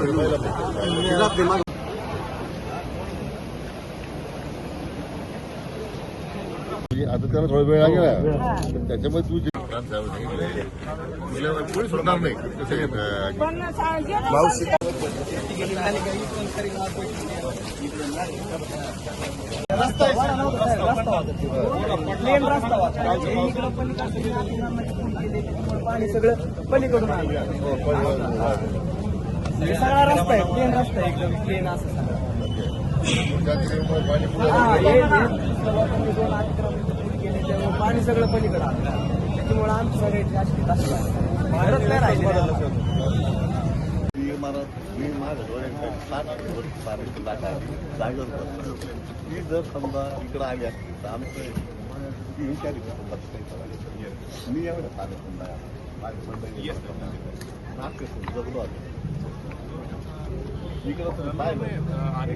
म्हणजे आता त्याला थोडा वेळ लागेल पण त्याच्यामुळे तू कोणी सोडणार नाही सगळं पलीकडून म्हणजे सगळा रस्ता आहे प्लेन रस्ता आहे एकदम प्लेन असं सगळं. पाणी हा, हे- हे दोन केले त्यामुळे पाणी सगळं पलीकडे आलं. त्याच्यामुळे आमची सगळ्याची अशी भारत नाही राहिले मी मला मी माझ्या सात जागेवर ती जर समजा इकडं आली असती तर आमचं विचारी मी एवढं पाण्यात समजा माझ्या जगलो आलो इकडं तुम्ही पाहिलं पाणी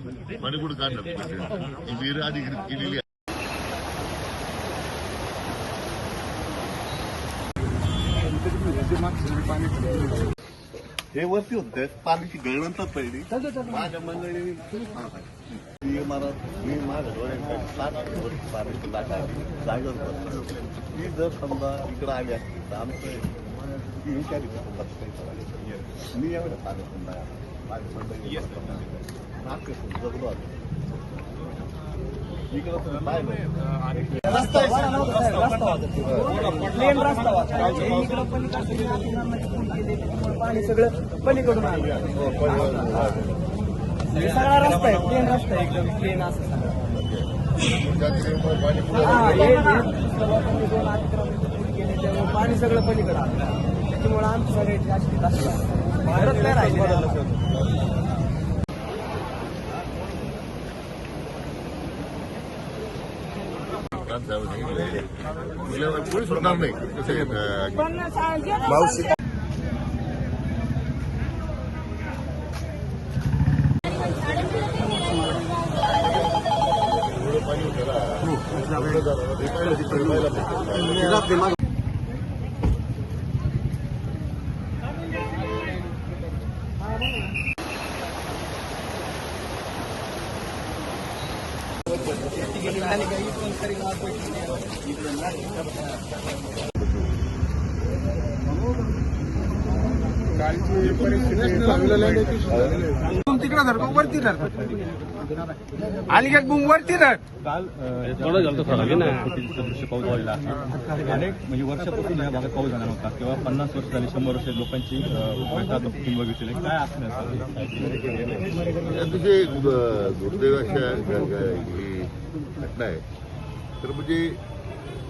कुठं काढलं ही विहीर अधिकृत केलेली आहे. हे वरती होते पाण्याची गळवंत पडली माझ्या मंडळीने मी मला मी माझ्या सात वर्ष पाण्याची लाट आहे. जागेवर बसलो. ती जर समजा इकडं आली असती तर आमचं करायचं. मी एवढं पाण्यात समजा माझ्या मंडळी पाणी सगळं पलीकडून सगळा रस्ता आहे प्लेन रस्ता आहे एकदम प्लेन असं त्याच्यामुळे पाणी पुढे त्यामुळे सगळं त्याच्यामुळे सगळ्याची अशी भारत काय राहिले? गेल्यावर कोणी सोडणार नाही. कसं पाणी होतं ना. तिकडे वरती आली का बुम वरती धर. काल थोडं झालं थोडा ना दृश्य पाऊस वाढला अनेक म्हणजे वर्षापासून या भागात पाऊस झाला नव्हता. किंवा पन्नास वर्ष झाली शंभर वर्ष लोकांची कुटुंब बघितलेले काय असणार अतिशय दुर्दैव अशा ही घटना आहे. तर म्हणजे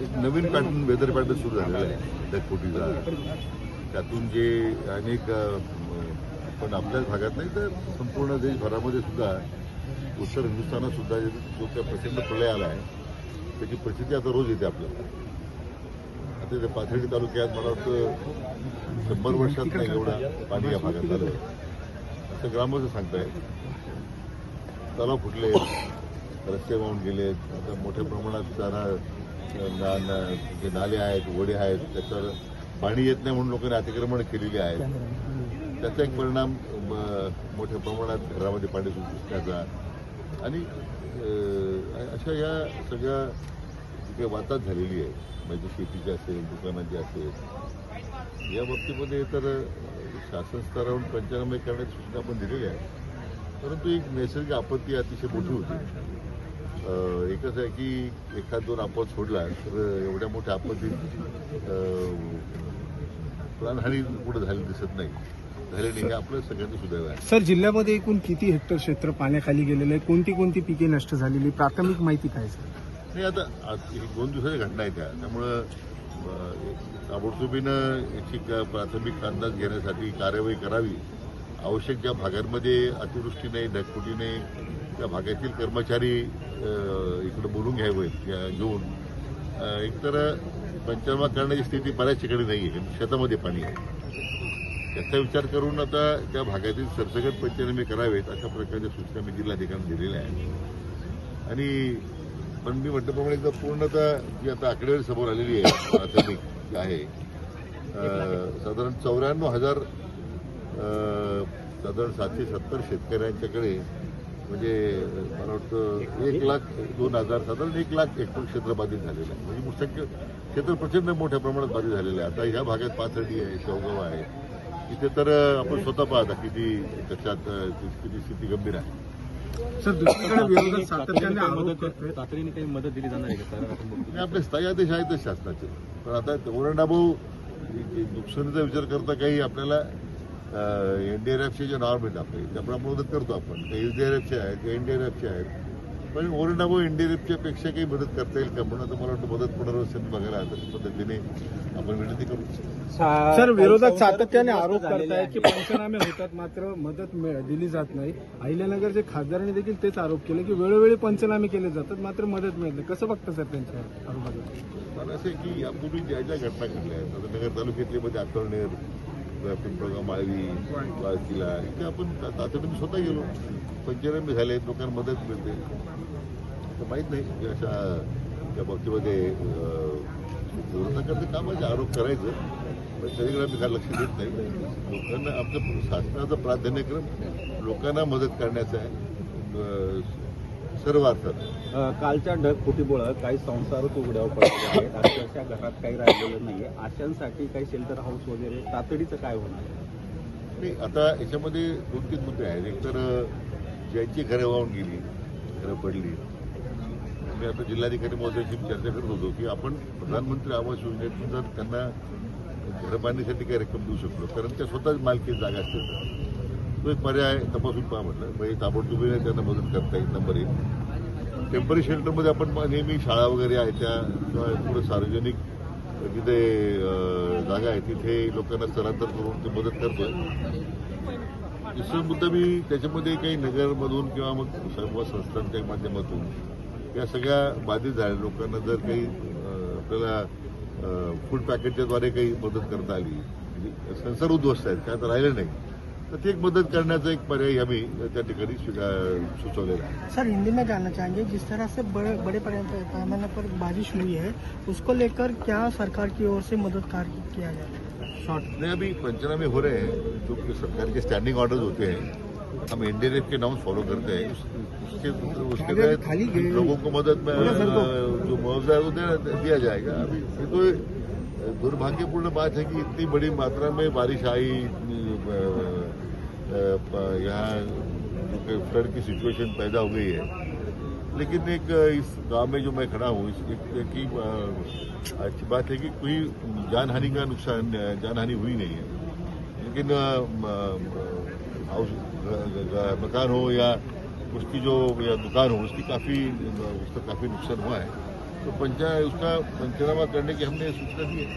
एक नवीन पॅटर्न वेदर पॅटर्न सुरू झालेला आहे ढगफुटीचा त्यातून जे अनेक पण आपल्याच भागात नाही तर संपूर्ण देशभरामध्ये सुद्धा उत्तर हिंदुस्थानात सुद्धा जो त्या प्रचंड प्रलय आला आहे त्याची परिस्थिती आता रोज येते आपल्याला. आता त्या पाथर्डी तालुक्यात मला वाटतं शंभर वर्षात नाही एवढा पाणी या भागात झालं असं ग्रामस्थ सांगतायत. तलाव फुटले रस्ते वाहून गेले आता मोठ्या प्रमाणात चारा ना, जे नाले आहेत वडे आहेत त्याच्यावर पाणी येत नाही म्हणून लोकांनी अतिक्रमण केलेली आहेत त्याचा एक परिणाम म, मोठ्या प्रमाणात घरामध्ये पाणी घुसण्याचा आणि अशा या सगळ्या जी काही वातात झालेली आहे. म्हणजे शेतीची असेल दुकानाची असेल. या बाबतीमध्ये तर शासन स्तरावरून पंचनामे करण्याची सूचना पण दिलेली आहे. परंतु एक नैसर्गिक आपत्ती अतिशय मोठी होती. एकच आहे की एखाद दोन आपत सोडला तर एवढ्या मोठ्या आपत्तीत प्राणहानी कुठं झाली दिसत नाही. झाली नाही हे आपलं सगळ्यांचं सुदैव आहे. सर जिल्ह्यामध्ये एकूण किती हेक्टर क्षेत्र पाण्याखाली गेलेलं आहे? कोणती कोणती पिके नष्ट झालेली? प्राथमिक माहिती काय सर? नाही आता आज ही दोन दिवसाच्या घटना आहे त्या. त्यामुळं ताबडतोबीनं याची प्राथमिक अंदाज घेण्यासाठी कार्यवाही करावी. आवश्यक ज्या भागांमध्ये अतिवृष्टीने ढगफुटीने त्या भागातील कर्मचारी इकडे बोलून घ्यावे घेऊन. एकतर पंचनामा करण्याची स्थिती बऱ्याच ठिकाणी नाही आहे शेतामध्ये पाणी आहे. त्याचा विचार करून आता त्या भागातील सरसकट पंचनामे करावेत अशा प्रकारच्या सूचना मी जिल्हाधिकाऱ्यांना दिलेल्या आहेत. आणि पण मी म्हटल्याप्रमाणे एकदा पूर्णतः जी आता आकडेवारी समोर आलेली आहे प्राथमिक जी आहे साधारण चौऱ्याण्णव हजार साधारण सातशे सत्तर शेतकऱ्यांच्याकडे म्हणजे मला वाटतं एक लाख दोन हजार साधारण एक लाख हेक्टर क्षेत्र बाधित झालेलं आहे. म्हणजे मुख्य क्षेत्र प्रचंड मोठ्या प्रमाणात बाधित झालेलं आहे. आता ह्या भागात पाथर्डी आहे शेवगाव आहे. इथे तर आपण स्वतः पाहता किती त्याच्यात किती स्थिती गंभीर आहे. सर दुसरीकडे सातत्याने तातडीने काही मदत करतोय तातडीने काही मदत दिली जाणार आहे का सर? आपण बघतो. आणि आपले स्थायी आदेश आहेतच शासनाचे. पण आता ओरंडाभाऊ नुकसानीचा विचार करता काही आपल्याला एनडीआरएफचे जे नॉर्म आहेत आपले त्याप्रमाणे मदत करतो आपण. काही एसडीआरएफचे आहेत एनडीआरएफचे आहेत. पण ओरंडाभाऊ एनडीआरएफच्या पेक्षा काही मदत करता येईल का? म्हणून आता मला वाटतं मदत पुनर्वसन बघायला तशा पद्धतीने आपण विनंती करू. सर विरोधक सातत्याने आरोप करतायत की पंचनामे होतात मात्र मदत मिळ- दिली जात नाही. अहिल्यानगरचे खासदारांनी देखील तेच आरोप केले की वेळोवेळी पंचनामे केले जातात मात्र मदत मिळत नाही. कसं बघतं सर त्यांच्या आरोपाला मला असं आहे की यापूर्वी ज्या ज्या घटना घडल्या आहेत नगर तालुक्यातले मध्ये आकर्णेर पिंपळगाव माळवी किल्ला इथे आपण तातडीने स्वतः गेलो. पंचनामे झाले लोकांना मदत मिळते. तर माहीत नाही अशा त्या बाबतीमध्ये विरोधकांचं कामाचे आरोप करायचं पण सगळीकडे आम्ही काय लक्ष देत नाही. लोकांना आमचं शासनाचा प्राधान्यक्रम लोकांना मदत करण्याचा आहे. सर्व अर्थात कालच्या ढगफुटीमुळं काही संसारच उघड्यावर पडलेले आहेत अक्षरशः घरात काही राहिलेलं नाहीये. आशांसाठी काही शेल्टर हाऊस वगैरे तातडीचं काय होणार नाही आता याच्यामध्ये दोन तीन मुद्दे आहेत. एक तर ज्यांची घरं वाहून गेली घरं पडली. मी आता जिल्हाधिकारी महोदयाशी चर्चा करत होतो की आपण प्रधानमंत्री आवास योजनेतून जर त्यांना घरं बांधण्यासाठी काही रक्कम देऊ शकलो कारण त्या स्वतःच मालकी जागा असतील तर तो एक पर्याय तपासून पहा म्हटलं. म्हणजे ताबडतोब त्यांना मदत करता येईल नंबर एक. टेंपररी शेल्टरमध्ये आपण नेहमी शाळा वगैरे आहे त्या किंवा पुढे सार्वजनिक तिथे जागा आहे तिथे लोकांना स्थलांतर करून ते मदत करतोय. दुसरा मुद्दा मी त्याच्यामध्ये काही नगरमधून किंवा मग सर्व संस्थांच्या माध्यमातून या सगळ्या बाधित झालेल्या लोकांना जर काही आपल्याला फूड पॅकेटच्याद्वारे काही मदत करता आली म्हणजे संसार उद्ध्वस्त आहेत काय तर राहिलं नाही तर ती एक मदत करण्याचा एक पर्याय आम्ही त्या ठिकाणी सुचवलेला आहे. सर हिंदी में जानना चाहेंगे जिस तरह से बड़े बड़े पैमाने पर बारिश हुई है उसको लेकर क्या सरकार की ओर से मदद कार्य किया गया शॉर्ट नहीं अभी पंचनामे हो रहे हैं जो कि सरकार के स्टैंडिंग ऑर्डर्स होते हैं। हम एनडीआरएफ के नाम फॉलो करते हैं। उस- उसके उसके तहत लोगों को मदद में। अ, जो मुआवजा है वो दिया जाएगा। अभी तो दुर्भाग्यपूर्ण बात है कि इतनी बड़ी मात्रा में बारिश आई यहाँ फ्लड की सिचुएशन पैदा हो गई है। लेकिन एक, इस गाँव में जो मैं खड़ा हूँ, इस एक की अच्छी बात है कि कोई जानहानि का नुकसान, जानहानि हुई नहीं है। लेकिन हाउस मकान हो या उसकी जो, या दुकान हो, उसकी काफ़ी उसका काफ़ी नुकसान हुआ है। तो पंचायत उसका पंचनामा करने की हमने सूचना दी है।